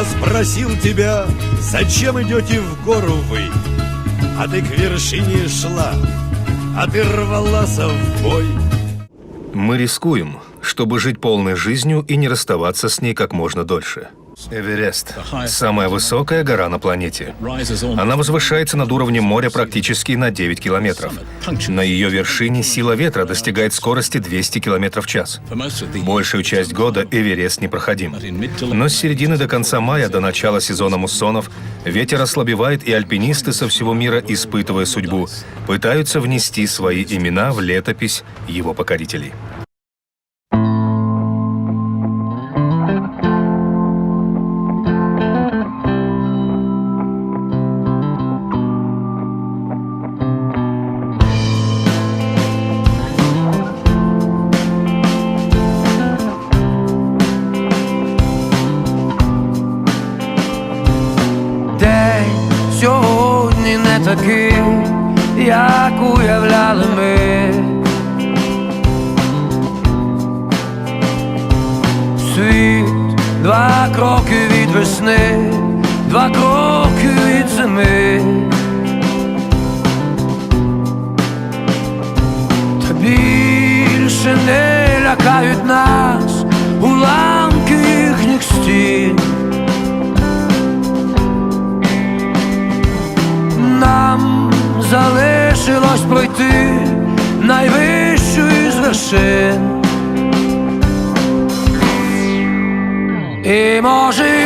Я спросил тебя, зачем идете в гору вы? А ты к вершине шла, а ты рвалась в бой. Мы рискуем, чтобы жить полной жизнью и не расставаться с ней как можно дольше. Эверест – самая высокая гора на планете. Она возвышается над уровнем моря практически на 9 километров. На ее вершине сила ветра достигает скорости 200 километров в час. Большую часть года Эверест непроходим. Но с середины до конца мая до начала сезона муссонов ветер ослабевает, и альпинисты со всего мира, испытывая судьбу, пытаются внести свои имена в летопись его покорителей. сьогодні не такий, як уявляли ми. Світ два кроки від весни, два кроки від зими. 寂寞时。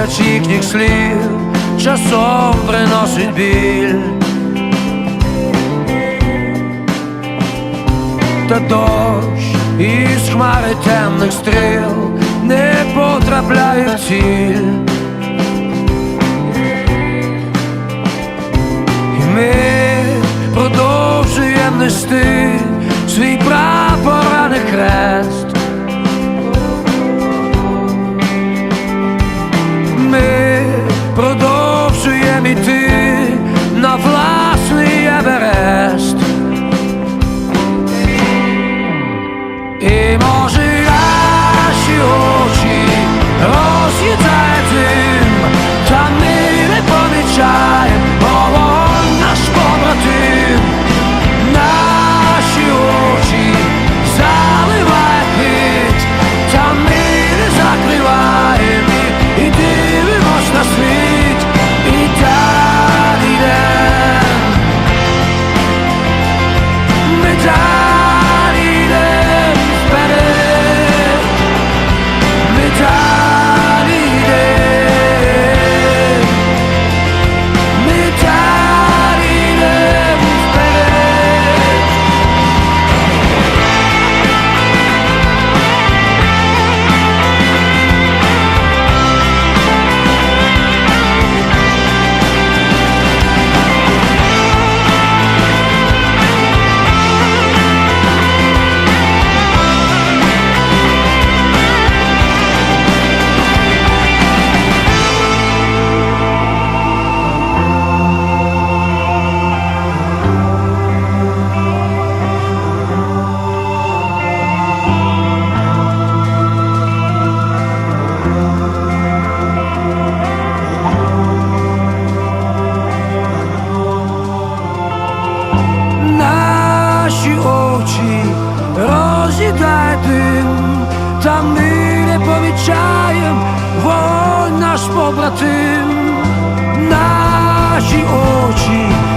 Тисяч їхніх слів часом приносить біль. Та дощ із хмари темних стріл не потрапляє в ціль. Мы не помічаєм, вон наш побратим, наші очи.